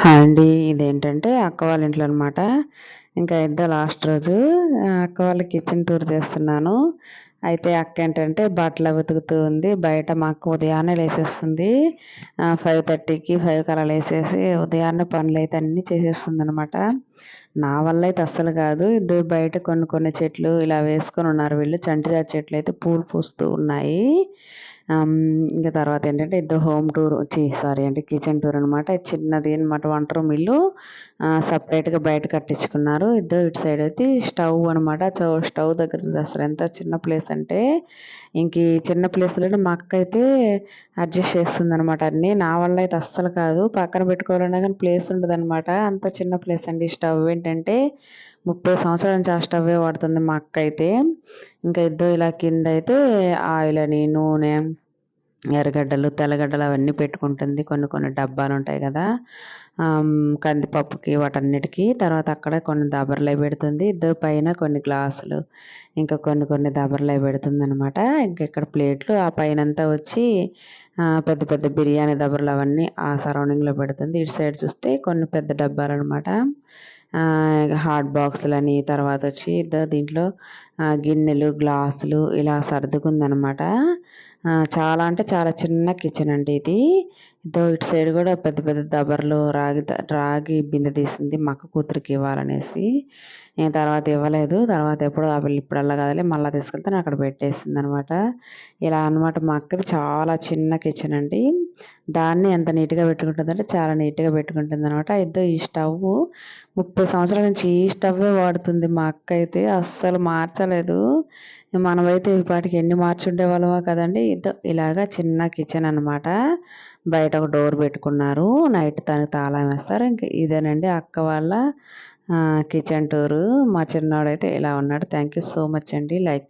Hi అండి ఇదేంటంటే అక్క వాళ్ళ ఇంట్లో అనమాట ఇంకా ఇద్దరు లాస్ట్ రోజు. అక్క వాళ్ళ కిచెన్ టూర్ చేస్తున్నాను. అయితే అక్క ఏంటంటే బట్టలు వెతుకుతూ ఉంది. బయట మా అక్క ఉదయాన్నే లేసేస్తుంది. ఫైవ్ థర్టీకి ఫైవ్ కలా లేసేసి ఉదయాన్నే పనులు అయితే అన్నీ చేసేస్తుంది అనమాట నా వల్ల అయితే అస్సలు కాదు. ఇద్దరు బయట కొన్ని కొన్ని చెట్లు ఇలా వేసుకొని ఉన్నారు వీళ్ళు. చంటిజా చెట్లు అయితే పూలు పూస్తూ ఉన్నాయి. ఇంకా తర్వాత ఏంటంటే ఇద్దరు హోమ్ టూర్ వచ్చి సారీ అంటే కిచెన్ టూర్ అనమాట చిన్నది అనమాట వంట రూమ్ ఇల్లు. సపరేట్గా బయట కట్టించుకున్నారు. ఇద్దరు ఇటు సైడ్ అయితే స్టవ్ అనమాట స్టవ్ దగ్గర చూసేస్తారు. ఎంత చిన్న ప్లేస్ అంటే ఇంక ఈ చిన్న ప్లేస్లోనే మా అక్క అయితే అడ్జస్ట్ చేస్తుంది అనమాట అన్నీ. నా వల్ల అయితే అస్సలు కాదు. పక్కన పెట్టుకోవాలన్నా కానీ ప్లేస్ ఉండదు అనమాట అంత చిన్న ప్లేస్ అండి స్టవ్. ఏంటంటే ముప్పై సంవత్సరాల నుంచి ఆ స్టవ్వే వాడుతుంది మా అక్క అయితే. ఇంకా ఇద్దరు ఇలా కింద అయితే ఆయిల్ అని నూనె ఎర్రగడ్డలు తెల్లగడ్డలు అవన్నీ పెట్టుకుంటుంది. కొన్ని కొన్ని డబ్బాలు ఉంటాయి కదా కందిపప్పుకి వాటన్నిటికీ. తర్వాత అక్కడ కొన్ని దబర్లు పెడుతుంది. ఇద్దరు పైన కొన్ని గ్లాసులు ఇంకా కొన్ని కొన్ని దబర్లు పెడుతుంది అనమాట ఇంకా ఇక్కడ ప్లేట్లు ఆ పైన అంతా వచ్చి పెద్ద పెద్ద బిర్యానీ దబర్లు అవన్నీ ఆ సరౌండింగ్లో పెడుతుంది. ఇటు సైడ్ చూస్తే కొన్ని పెద్ద డబ్బాలు అనమాట హాట్ బాక్సులని తర్వాత వచ్చి దీంట్లో గిన్నెలు గ్లాసులు ఇలా సర్దుకుందనమాట. చాలా అంటే చాలా చిన్న కిచెన్ అండి ఇది. ఇదో ఇటు సైడ్ కూడా పెద్ద పెద్ద దబర్లు రాగి రాగి బిందె తీసింది మక్క కూతురికి ఇవ్వాలనేసి. నేను తర్వాత ఇవ్వలేదు. తర్వాత ఎప్పుడు ఆ పిల్ల ఇప్పుడల్లా కదలే మళ్ళీ తీసుకెళ్తే అక్కడ పెట్టేసింది అనమాట ఇలా అనమాట మా అక్కది చాలా చిన్న కిచెన్ అండి. దాన్ని ఎంత నీట్గా పెట్టుకుంటుందంటే చాలా నీట్గా పెట్టుకుంటుంది అనమాట ఇద్దరు ఈ స్టవ్ ముప్పై సంవత్సరాల నుంచి ఈ స్టవ్వే వాడుతుంది మా అక్క అయితే అస్సలు మార్చలేదు. మనమైతే ఇప్పటికి ఎన్ని మార్చుండే వాళ్ళమో కదండి ఇద్దరు ఇలాగా చిన్న కిచెన్ అనమాట బయట ఒక డోర్ పెట్టుకున్నారు నైట్ తనకు తాళం వేస్తారు. ఇంక ఇదేనండి అక్క వాళ్ళ కిచెన్ టూరు మా చిన్నోడైతే ఇలా ఉన్నాడు. థ్యాంక్ యూ సో మచ్ అండి. లైక్